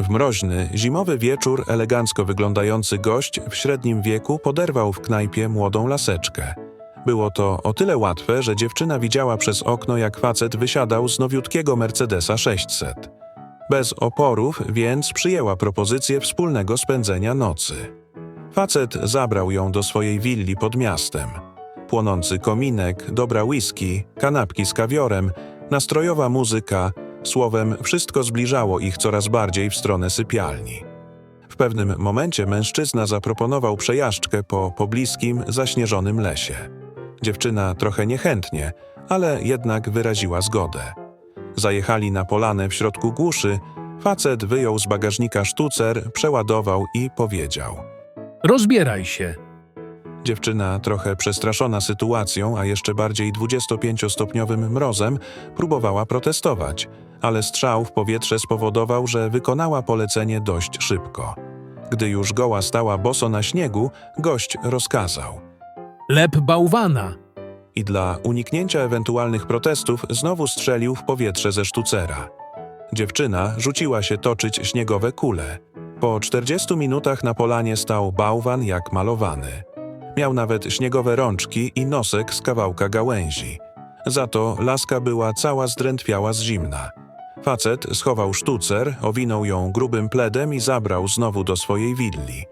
W mroźny, zimowy wieczór elegancko wyglądający gość w średnim wieku poderwał w knajpie młodą laseczkę. Było to o tyle łatwe, że dziewczyna widziała przez okno, jak facet wysiadał z nowiutkiego Mercedesa 600. Bez oporów, więc przyjęła propozycję wspólnego spędzenia nocy. Facet zabrał ją do swojej willi pod miastem. Płonący kominek, dobra whisky, kanapki z kawiorem, nastrojowa muzyka, słowem wszystko zbliżało ich coraz bardziej w stronę sypialni. W pewnym momencie mężczyzna zaproponował przejażdżkę po pobliskim, zaśnieżonym lesie. Dziewczyna trochę niechętnie, ale jednak wyraziła zgodę. Zajechali na polanę w środku głuszy, facet wyjął z bagażnika sztucer, przeładował i powiedział – Rozbieraj się. Dziewczyna, trochę przestraszona sytuacją, a jeszcze bardziej 25-stopniowym mrozem, próbowała protestować, ale strzał w powietrze spowodował, że wykonała polecenie dość szybko. Gdy już goła stała boso na śniegu, gość rozkazał. Lep bałwana. I dla uniknięcia ewentualnych protestów znowu strzelił w powietrze ze sztucera. Dziewczyna rzuciła się toczyć śniegowe kule. Po 40 minutach na polanie stał bałwan jak malowany. Miał nawet śniegowe rączki i nosek z kawałka gałęzi. Za to laska była cała zdrętwiała z zimna. Facet schował sztucer, owinął ją grubym pledem i zabrał znowu do swojej willi.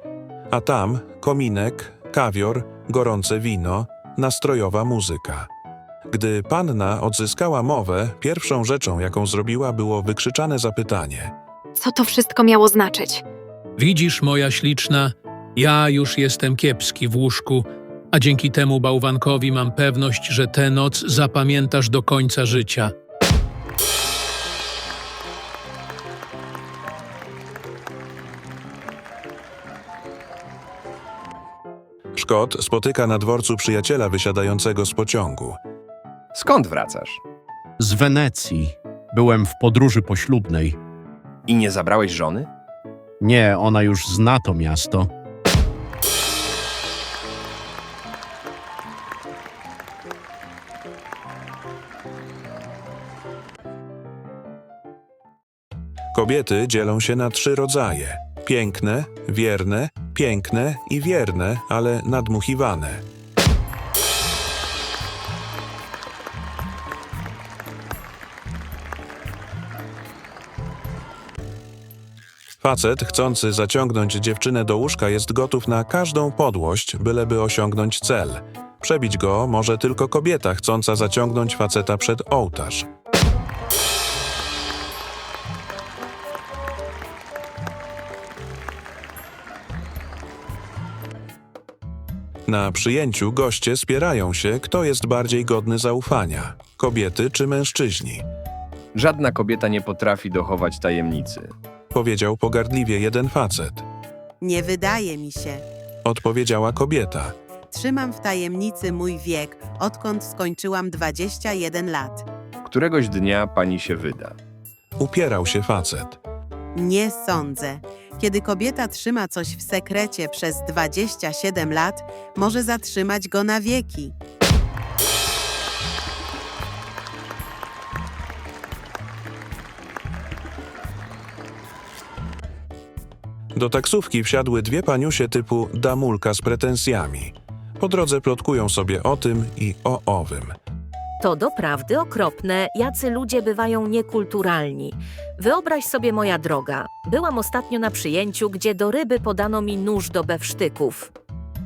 A tam kominek, kawior, gorące wino, nastrojowa muzyka. Gdy panna odzyskała mowę, pierwszą rzeczą, jaką zrobiła, było wykrzyczane zapytanie. Co to wszystko miało znaczyć? Widzisz, moja śliczna, ja już jestem kiepski w łóżku, a dzięki temu bałwankowi mam pewność, że tę noc zapamiętasz do końca życia. Szkot spotyka na dworcu przyjaciela wysiadającego z pociągu. Skąd wracasz? Z Wenecji. Byłem w podróży poślubnej. I nie zabrałeś żony? Nie, ona już zna to miasto. Kobiety dzielą się na trzy rodzaje: piękne, wierne, piękne i wierne, ale nadmuchiwane. Facet, chcący zaciągnąć dziewczynę do łóżka, jest gotów na każdą podłość, byleby osiągnąć cel. Przebić go może tylko kobieta, chcąca zaciągnąć faceta przed ołtarz. Na przyjęciu goście spierają się, kto jest bardziej godny zaufania kobiety czy mężczyźni. Żadna kobieta nie potrafi dochować tajemnicy. Powiedział pogardliwie jeden facet. Nie wydaje mi się. Odpowiedziała kobieta. Trzymam w tajemnicy mój wiek, odkąd skończyłam 21 lat. Któregoś dnia pani się wyda. Upierał się facet. Nie sądzę. Kiedy kobieta trzyma coś w sekrecie przez 27 lat, może zatrzymać go na wieki. Do taksówki wsiadły dwie paniusie typu damulka z pretensjami. Po drodze plotkują sobie o tym i o owym. To doprawdy okropne, jacy ludzie bywają niekulturalni. Wyobraź sobie, moja droga, byłam ostatnio na przyjęciu, gdzie do ryby podano mi nóż do bewsztyków.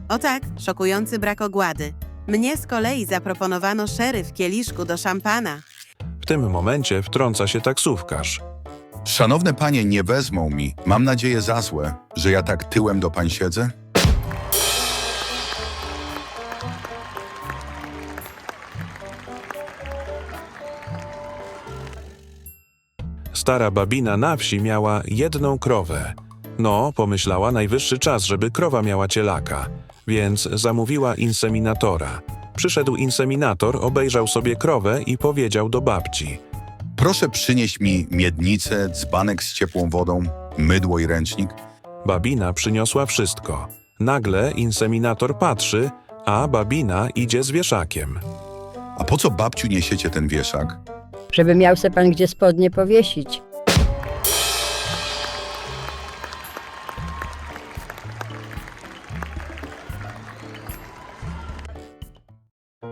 O tak, szokujący brak ogłady. Mnie z kolei zaproponowano szery w kieliszku do szampana. W tym momencie wtrąca się taksówkarz. Szanowne panie, nie wezmą mi. Mam nadzieję za złe, że ja tak tyłem do pań siedzę? Stara babina na wsi miała jedną krowę. No, pomyślała, najwyższy czas, żeby krowa miała cielaka, więc zamówiła inseminatora. Przyszedł inseminator, obejrzał sobie krowę i powiedział do babci. Proszę przynieść mi miednicę, dzbanek z ciepłą wodą, mydło i ręcznik. Babina przyniosła wszystko. Nagle inseminator patrzy, a babina idzie z wieszakiem. A po co babciu niesiecie ten wieszak? żeby miał se pan gdzie spodnie powiesić.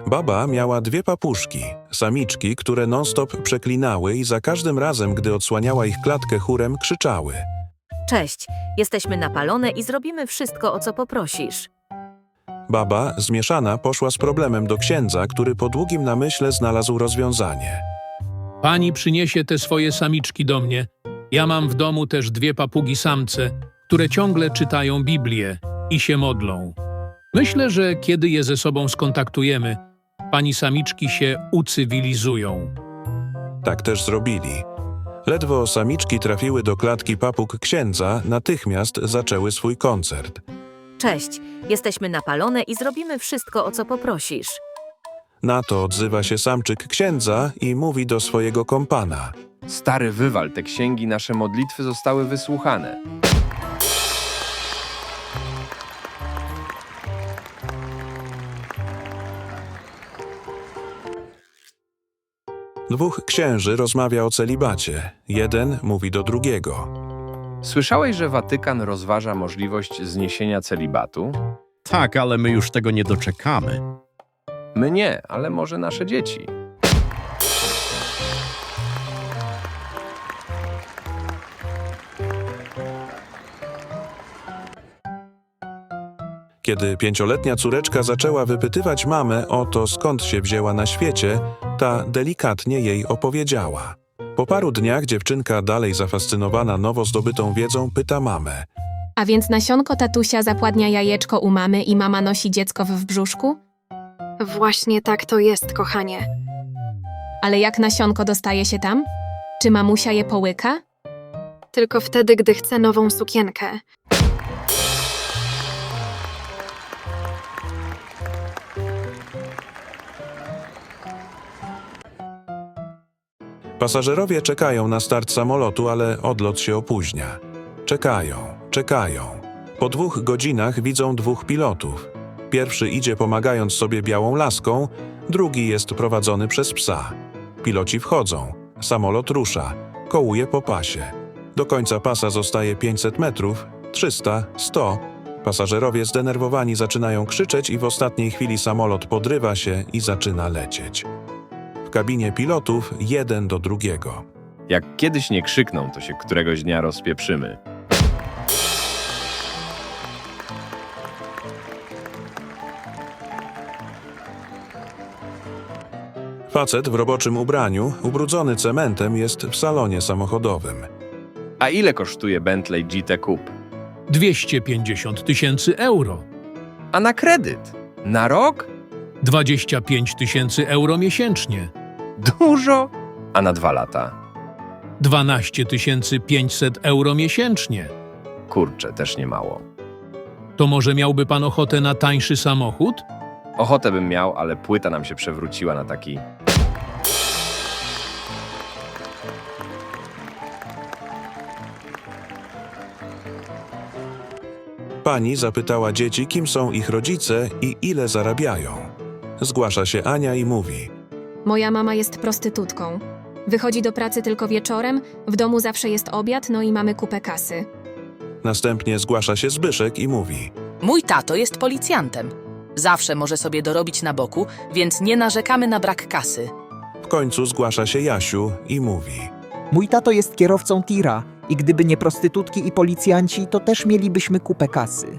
Baba miała dwie papuszki, samiczki, które non-stop przeklinały i za każdym razem, gdy odsłaniała ich klatkę chórem, krzyczały. Cześć, jesteśmy napalone i zrobimy wszystko, o co poprosisz. Baba, zmieszana, poszła z problemem do księdza, który po długim namyśle znalazł rozwiązanie. Pani przyniesie te swoje samiczki do mnie. Ja mam w domu też dwie papugi samce, które ciągle czytają Biblię i się modlą. Myślę, że kiedy je ze sobą skontaktujemy, pani samiczki się ucywilizują. Tak też zrobili. Ledwo samiczki trafiły do klatki papug księdza, natychmiast zaczęły swój koncert. Cześć, jesteśmy napalone i zrobimy wszystko, o co poprosisz. Na to odzywa się samczyk księdza i mówi do swojego kompana. Stary wywal, te księgi, nasze modlitwy zostały wysłuchane. Dwóch księży rozmawia o celibacie. Jeden mówi do drugiego. Słyszałeś, że Watykan rozważa możliwość zniesienia celibatu? Tak, ale my już tego nie doczekamy. My nie, ale może nasze dzieci. Kiedy pięcioletnia córeczka zaczęła wypytywać mamę o to, skąd się wzięła na świecie, ta delikatnie jej opowiedziała. Po paru dniach dziewczynka, dalej zafascynowana nowo zdobytą wiedzą, pyta mamę. A więc nasionko tatusia zapładnia jajeczko u mamy i mama nosi dziecko w brzuszku? Właśnie tak to jest, kochanie. Ale jak nasionko dostaje się tam? Czy mamusia je połyka? Tylko wtedy, gdy chcę nową sukienkę. Pasażerowie czekają na start samolotu, ale odlot się opóźnia. Czekają, czekają. Po dwóch godzinach widzą dwóch pilotów. Pierwszy idzie pomagając sobie białą laską, drugi jest prowadzony przez psa. Piloci wchodzą, samolot rusza, kołuje po pasie. Do końca pasa zostaje 500 metrów, 300, 100. Pasażerowie zdenerwowani zaczynają krzyczeć i w ostatniej chwili samolot podrywa się i zaczyna lecieć. W kabinie pilotów jeden do drugiego. Jak kiedyś nie krzykną, to się któregoś dnia rozpieprzymy. Facet w roboczym ubraniu, ubrudzony cementem, jest w salonie samochodowym. A ile kosztuje Bentley GT Coupe? 250 tysięcy euro. A na kredyt? Na rok? 25 tysięcy euro miesięcznie. Dużo? A na dwa lata? 12 500 euro miesięcznie. Kurczę, też nie mało. To może miałby pan ochotę na tańszy samochód? Ochotę bym miał, ale płyta nam się przewróciła na taki... Pani zapytała dzieci, kim są ich rodzice i ile zarabiają. Zgłasza się Ania i mówi: Moja mama jest prostytutką. Wychodzi do pracy tylko wieczorem, w domu zawsze jest obiad, no i mamy kupę kasy. Następnie zgłasza się Zbyszek i mówi: Mój tato jest policjantem. Zawsze może sobie dorobić na boku, więc nie narzekamy na brak kasy. W końcu zgłasza się Jasiu i mówi: Mój tato jest kierowcą tira i gdyby nie prostytutki i policjanci, to też mielibyśmy kupę kasy.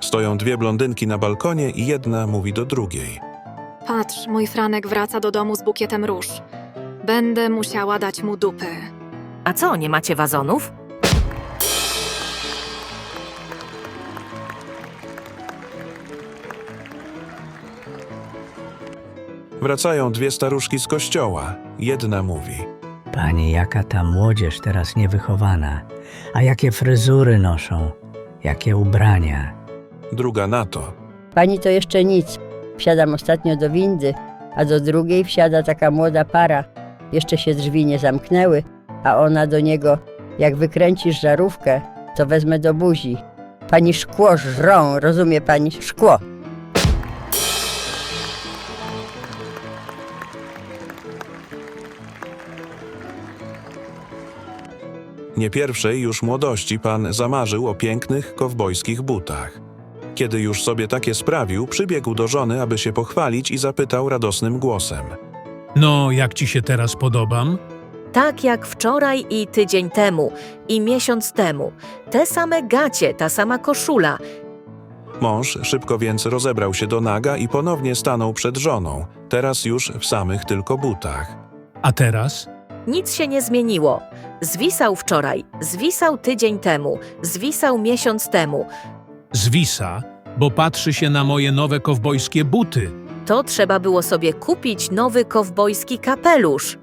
Stoją dwie blondynki na balkonie i jedna mówi do drugiej. Patrz, mój Franek wraca do domu z bukietem róż. Będę musiała dać mu dupy. A co, nie macie wazonów? Wracają dwie staruszki z kościoła. Jedna mówi: Panie, jaka ta młodzież teraz niewychowana, a jakie fryzury noszą, jakie ubrania. Druga na to. Pani to jeszcze nic. Wsiadam ostatnio do windy, a do drugiej wsiada taka młoda para. Jeszcze się drzwi nie zamknęły, a ona do niego, jak wykręcisz żarówkę, to wezmę do buzi. Pani szkło żrą, rozumie pani? Szkło. Nie pierwszej już młodości pan zamarzył o pięknych kowbojskich butach. Kiedy już sobie takie sprawił, przybiegł do żony, aby się pochwalić i zapytał radosnym głosem. No, jak ci się teraz podobam? Tak jak wczoraj i tydzień temu, i miesiąc temu. Te same gacie, ta sama koszula. Mąż szybko więc rozebrał się do naga i ponownie stanął przed żoną, teraz już w samych tylko butach. A teraz? Nic się nie zmieniło. Zwisał wczoraj, zwisał tydzień temu, zwisał miesiąc temu. Zwisa, bo patrzy się na moje nowe kowbojskie buty. To trzeba było sobie kupić nowy kowbojski kapelusz.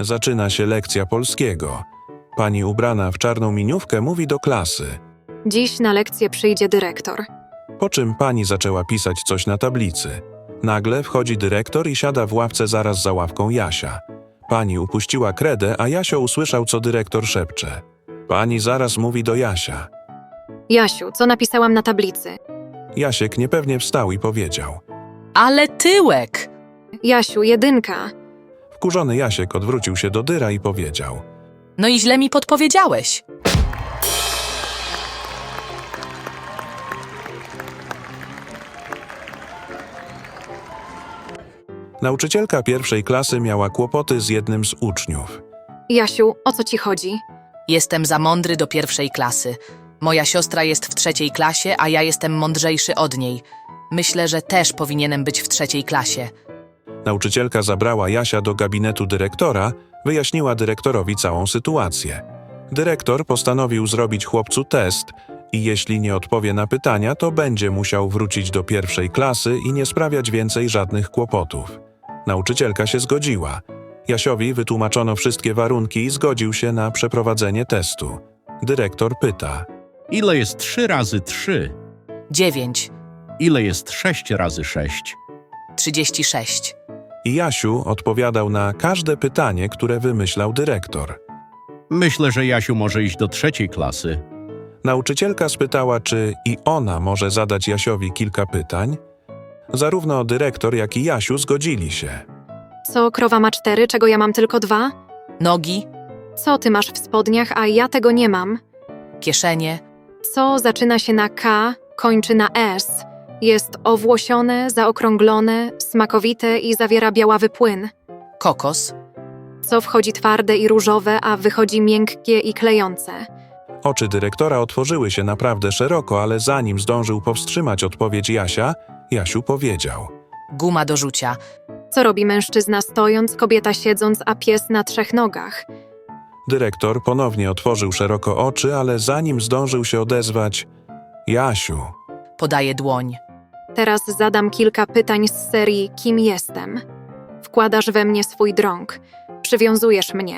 Zaczyna się lekcja polskiego. Pani ubrana w czarną miniówkę mówi do klasy, Dziś na lekcję przyjdzie dyrektor. po czym pani zaczęła pisać coś na tablicy. Nagle wchodzi dyrektor i siada w ławce zaraz za ławką Jasia. Pani upuściła kredę, a Jasio usłyszał, co dyrektor szepcze. Pani zaraz mówi do Jasia. Jasiu, co napisałam na tablicy? Jasiek niepewnie wstał i powiedział. Ale tyłek! Jasiu, jedynka. Wkurzony Jasiek odwrócił się do dyra i powiedział. No i źle mi podpowiedziałeś. Nauczycielka pierwszej klasy miała kłopoty z jednym z uczniów. Jasiu, o co ci chodzi? Jestem za mądry do pierwszej klasy. Moja siostra jest w trzeciej klasie, a ja jestem mądrzejszy od niej. Myślę, że też powinienem być w trzeciej klasie. Nauczycielka zabrała Jasia do gabinetu dyrektora, wyjaśniła dyrektorowi całą sytuację. Dyrektor postanowił zrobić chłopcu test i jeśli nie odpowie na pytania, to będzie musiał wrócić do pierwszej klasy i nie sprawiać więcej żadnych kłopotów. Nauczycielka się zgodziła. Jasiowi wytłumaczono wszystkie warunki i zgodził się na przeprowadzenie testu. Dyrektor pyta. Ile jest 3 razy 3? Dziewięć, Ile jest 6 razy 6? trzydzieści sześć. I Jasiu odpowiadał na każde pytanie, które wymyślał dyrektor. Myślę, że Jasiu może iść do trzeciej klasy. Nauczycielka spytała, czy i ona może zadać Jasiowi kilka pytań. Zarówno dyrektor, jak i Jasiu zgodzili się. Co krowa ma cztery, czego ja mam tylko dwa? Nogi, Co ty masz w spodniach, a ja tego nie mam? kieszenie, Co zaczyna się na K, kończy na S? Jest owłosione, zaokrąglone, smakowite i zawiera białawy płyn. kokos, Co wchodzi twarde i różowe, a wychodzi miękkie i klejące. Oczy dyrektora otworzyły się naprawdę szeroko, ale zanim zdążył powstrzymać odpowiedź Jasia, Jasiu powiedział. guma do rzucia, Co robi mężczyzna stojąc, kobieta siedząc, a pies na trzech nogach? Dyrektor ponownie otworzył szeroko oczy, ale zanim zdążył się odezwać, Jasiu, podaje dłoń. Teraz zadam kilka pytań z serii Kim jestem? Wkładasz we mnie swój drąg. Przywiązujesz mnie.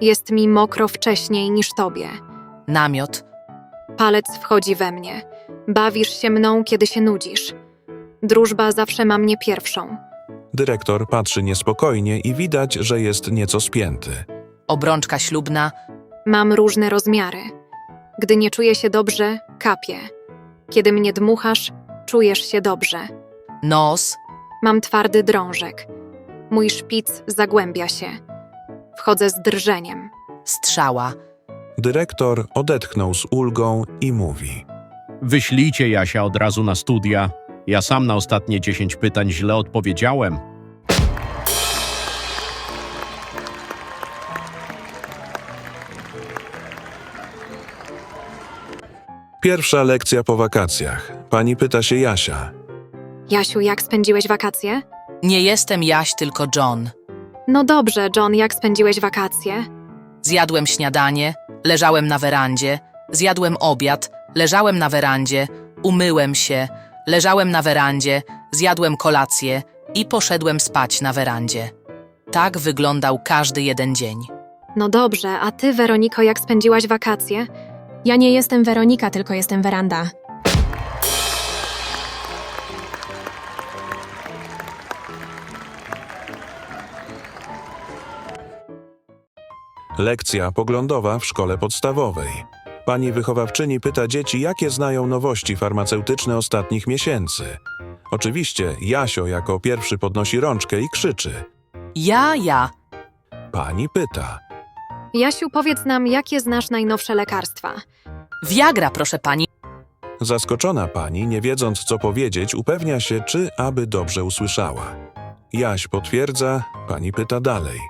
Jest mi mokro wcześniej niż tobie. Namiot, Palec wchodzi we mnie. Bawisz się mną, kiedy się nudzisz. Drużba zawsze ma mnie pierwszą. dyrektor patrzy niespokojnie i widać, że jest nieco spięty. obrączka ślubna, Mam różne rozmiary. Gdy nie czuję się dobrze, kapię. Kiedy mnie dmuchasz, czujesz się dobrze. nos, Mam twardy drążek. Mój szpic zagłębia się. Wchodzę z drżeniem. strzała, Dyrektor odetchnął z ulgą i mówi. Wyślijcie Jasia od razu na studia. Ja sam na ostatnie 10 pytań źle odpowiedziałem. Pierwsza lekcja po wakacjach. Pani pyta się Jasia. Jasiu, jak spędziłeś wakacje? nie jestem Jaś, tylko John. No dobrze, John, jak spędziłeś wakacje? Zjadłem śniadanie, leżałem na werandzie, zjadłem obiad, leżałem na werandzie, umyłem się, leżałem na werandzie, zjadłem kolację i poszedłem spać na werandzie. Tak wyglądał każdy jeden dzień. No dobrze, a ty, Weroniko, jak spędziłaś wakacje? Ja nie jestem Weronika, tylko jestem Weranda. Lekcja poglądowa w szkole podstawowej. Pani wychowawczyni pyta dzieci, jakie znają nowości farmaceutyczne ostatnich miesięcy. Oczywiście Jasio jako pierwszy podnosi rączkę i krzyczy. Ja, ja. Pani pyta. Jasiu, powiedz nam, jakie znasz najnowsze lekarstwa? Viagra, proszę pani. Zaskoczona pani, nie wiedząc co powiedzieć, upewnia się, czy aby dobrze usłyszała. Jaś potwierdza, pani pyta dalej.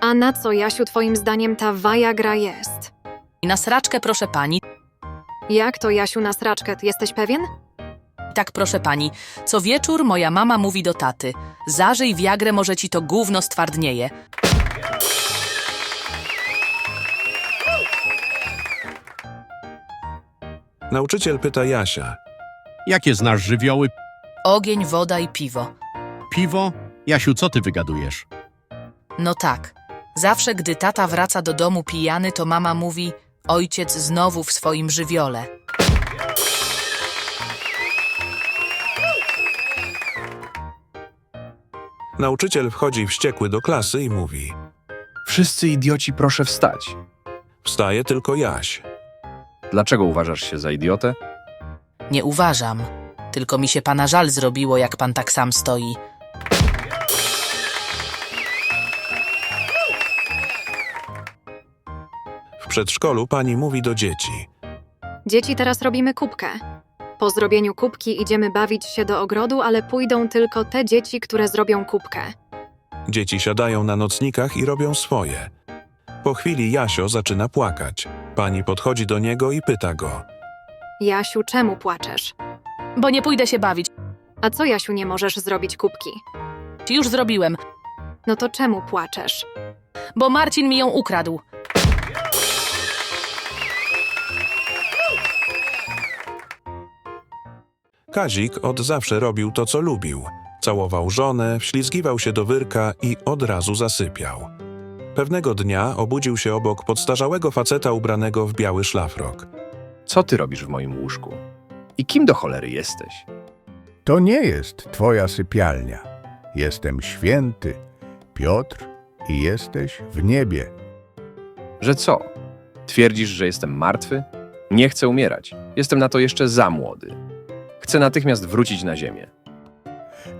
A na co, Jasiu, twoim zdaniem ta Viagra jest? I na sraczkę, proszę pani. Jak to, Jasiu, na sraczkę? Ty Jesteś pewien? Tak, proszę pani. Co wieczór moja mama mówi do taty. Zażyj Viagrę, może ci to gówno stwardnieje. Nauczyciel pyta Jasia. Jakie znasz żywioły? Ogień, woda i piwo. Piwo? Jasiu, co ty wygadujesz? No tak. Zawsze, gdy tata wraca do domu pijany, to mama mówi: Ojciec znowu w swoim żywiole. Nauczyciel wchodzi wściekły do klasy i mówi. Wszyscy idioci, proszę wstać. Wstaje tylko Jaś. Dlaczego uważasz się za idiotę? Nie uważam. Tylko mi się pana żal zrobiło, jak pan tak sam stoi. Przedszkolu pani mówi do dzieci. Dzieci, teraz robimy kubkę. Po zrobieniu kubki idziemy bawić się do ogrodu, ale pójdą tylko te dzieci, które zrobią kubkę. Dzieci siadają na nocnikach i robią swoje. Po chwili Jasio zaczyna płakać. Pani podchodzi do niego i pyta go. Jasiu, czemu płaczesz? Bo nie pójdę się bawić. A co, Jasiu, nie możesz zrobić kubki? Już zrobiłem, No to czemu płaczesz? bo Marcin mi ją ukradł. Kazik od zawsze robił to, co lubił. Całował żonę, wślizgiwał się do wyrka i od razu zasypiał. Pewnego dnia obudził się obok podstarzałego faceta ubranego w biały szlafrok. Co ty robisz w moim łóżku? I kim do cholery jesteś? To nie jest twoja sypialnia. Jestem święty, Piotr, i jesteś w niebie. Że co? Twierdzisz, że jestem martwy? Nie chcę umierać. Jestem na to jeszcze za młody. Chcę natychmiast wrócić na ziemię.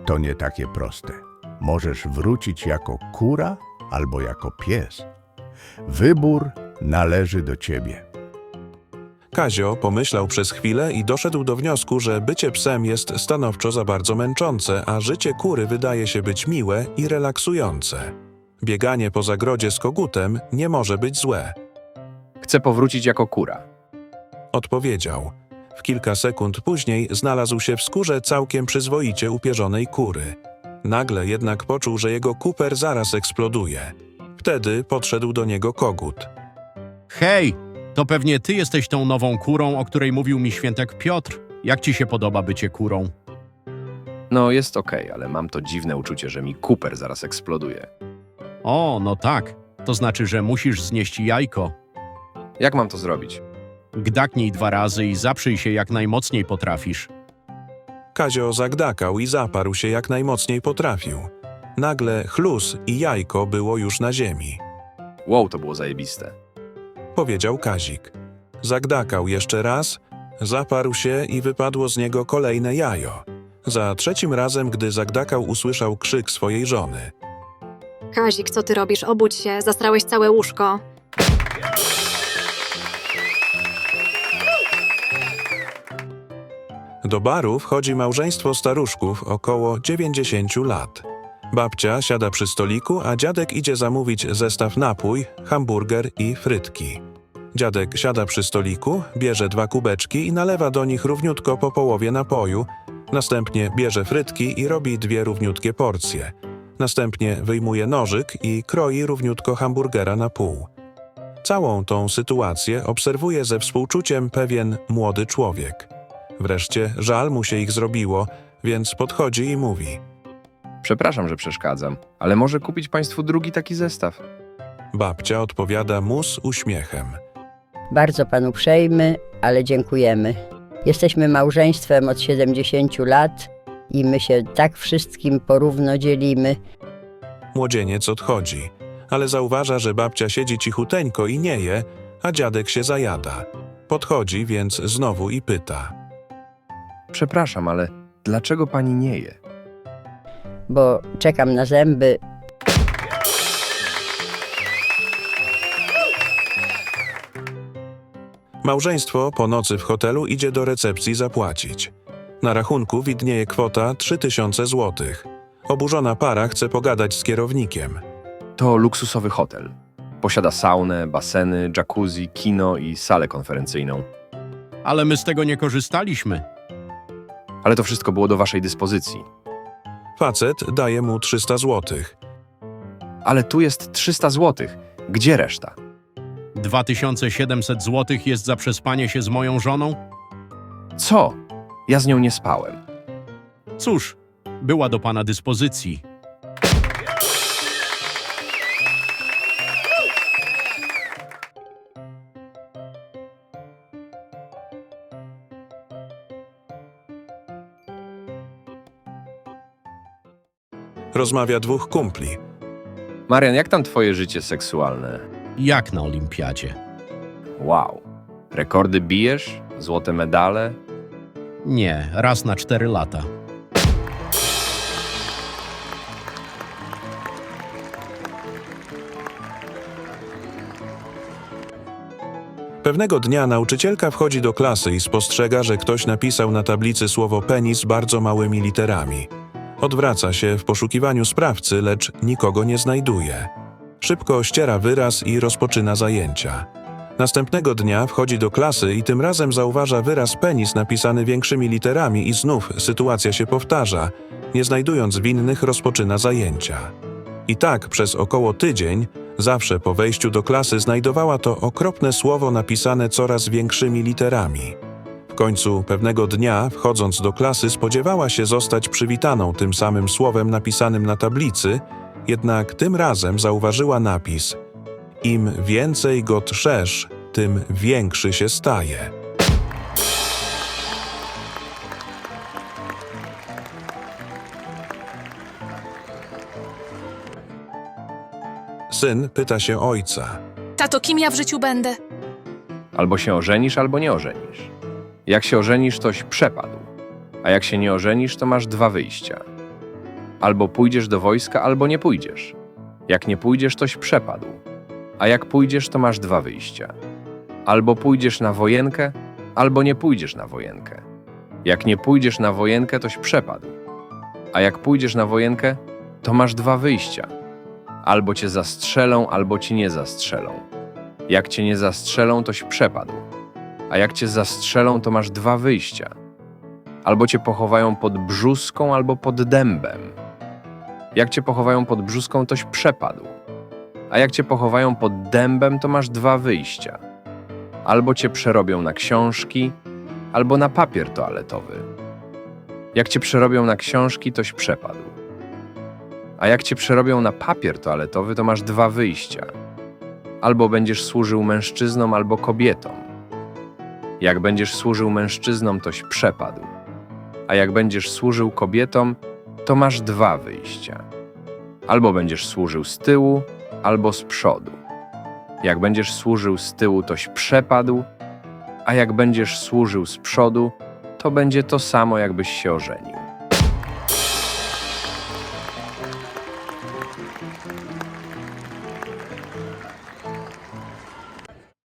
To nie takie proste. Możesz wrócić jako kura albo jako pies. Wybór należy do ciebie. Kazio pomyślał przez chwilę i doszedł do wniosku, że bycie psem jest stanowczo za bardzo męczące, a życie kury wydaje się być miłe i relaksujące. Bieganie po zagrodzie z kogutem nie może być złe. Chcę powrócić jako kura. Odpowiedział. W kilka sekund później znalazł się w skórze całkiem przyzwoicie upierzonej kury. Nagle jednak poczuł, że jego kuper zaraz eksploduje. Wtedy podszedł do niego kogut. Hej, to pewnie ty jesteś tą nową kurą, o której mówił mi świętek Piotr. Jak ci się podoba bycie kurą? No, jest okej, ale mam to dziwne uczucie, że mi kuper zaraz eksploduje. O, no tak. To znaczy, że musisz znieść jajko. Jak mam to zrobić? Gdaknij dwa razy i zaprzyj się jak najmocniej potrafisz. Kazio zagdakał i zaparł się jak najmocniej potrafił. Nagle chlus i jajko było już na ziemi. Wow, to było zajebiste. Powiedział Kazik. Zagdakał jeszcze raz, zaparł się i wypadło z niego kolejne jajo. Za trzecim razem, gdy zagdakał, usłyszał krzyk swojej żony. Kazik, co ty robisz? Obudź się, zastrałeś całe łóżko. Do baru wchodzi małżeństwo staruszków około 90 lat. Babcia siada przy stoliku, a dziadek idzie zamówić zestaw napój, hamburger i frytki. Dziadek siada przy stoliku, bierze dwa kubeczki i nalewa do nich równiutko po połowie napoju. Następnie bierze frytki i robi dwie równiutkie porcje. Następnie wyjmuje nożyk i kroi równiutko hamburgera na pół. Całą tą sytuację obserwuje ze współczuciem pewien młody człowiek. Wreszcie żal mu się ich zrobiło, więc podchodzi i mówi: Przepraszam, że przeszkadzam, ale może kupić państwu drugi taki zestaw? Babcia odpowiada mu z uśmiechem. Bardzo panu uprzejmy, ale dziękujemy. Jesteśmy małżeństwem od 70 lat i my się tak wszystkim porówno dzielimy. Młodzieniec odchodzi, ale zauważa, że babcia siedzi cichuteńko i nie je, a dziadek się zajada. Podchodzi więc znowu i pyta. Przepraszam, ale Dlaczego pani nie je? bo czekam na zęby. Małżeństwo po nocy w hotelu idzie do recepcji zapłacić. Na rachunku widnieje kwota 3000 złotych. Oburzona para chce pogadać z kierownikiem. To luksusowy hotel. Posiada saunę, baseny, jacuzzi, kino i salę konferencyjną. Ale my z tego nie korzystaliśmy. Ale to wszystko było do waszej dyspozycji. Facet daje mu 300 złotych. Ale tu jest 300 złotych. Gdzie reszta? 2700 zł jest za przespanie się z moją żoną? Co? Ja z nią nie spałem. Cóż, była do pana dyspozycji. Rozmawia dwóch kumpli. Marian, jak tam twoje życie seksualne? Jak na olimpiadzie. Wow. Rekordy bijesz? Złote medale? Nie, raz na cztery lata. Pewnego dnia nauczycielka wchodzi do klasy i spostrzega, że ktoś napisał na tablicy słowo penis bardzo małymi literami. Odwraca się w poszukiwaniu sprawcy, lecz nikogo nie znajduje. Szybko ściera wyraz i rozpoczyna zajęcia. Następnego dnia wchodzi do klasy i tym razem zauważa wyraz penis napisany większymi literami i znów sytuacja się powtarza. Nie znajdując winnych, rozpoczyna zajęcia. I tak przez około tydzień, zawsze po wejściu do klasy znajdowała to okropne słowo napisane coraz większymi literami. W końcu pewnego dnia, wchodząc do klasy, spodziewała się zostać przywitaną tym samym słowem napisanym na tablicy, jednak tym razem zauważyła napis: Im więcej go trzesz, tym większy się staje. Syn pyta się ojca. Tato, kim ja w życiu będę? Albo się ożenisz, albo nie ożenisz. Jak się ożenisz, toś przepadł. A jak się nie ożenisz, to masz dwa wyjścia. Albo pójdziesz do wojska, albo nie pójdziesz. Jak nie pójdziesz, toś przepadł. A jak pójdziesz, to masz dwa wyjścia. Albo pójdziesz na wojenkę, albo nie pójdziesz na wojenkę. Jak nie pójdziesz na wojenkę, toś przepadł. A jak pójdziesz na wojenkę, to masz dwa wyjścia. Albo cię zastrzelą, albo ci nie zastrzelą. Jak cię nie zastrzelą, toś przepadł. A jak cię zastrzelą, to masz dwa wyjścia. Albo cię pochowają pod brzuską, albo pod dębem. Jak cię pochowają pod brzuską, toś przepadł. A jak cię pochowają pod dębem, to masz dwa wyjścia. Albo cię przerobią na książki, albo na papier toaletowy. Jak cię przerobią na książki, toś przepadł. A jak cię przerobią na papier toaletowy, to masz dwa wyjścia. Albo będziesz służył mężczyznom, albo kobietom. Jak będziesz służył mężczyznom, toś przepadł. A jak będziesz służył kobietom, to masz dwa wyjścia. Albo będziesz służył z tyłu, albo z przodu. Jak będziesz służył z tyłu, toś przepadł, a jak będziesz służył z przodu, to będzie to samo, jakbyś się ożenił.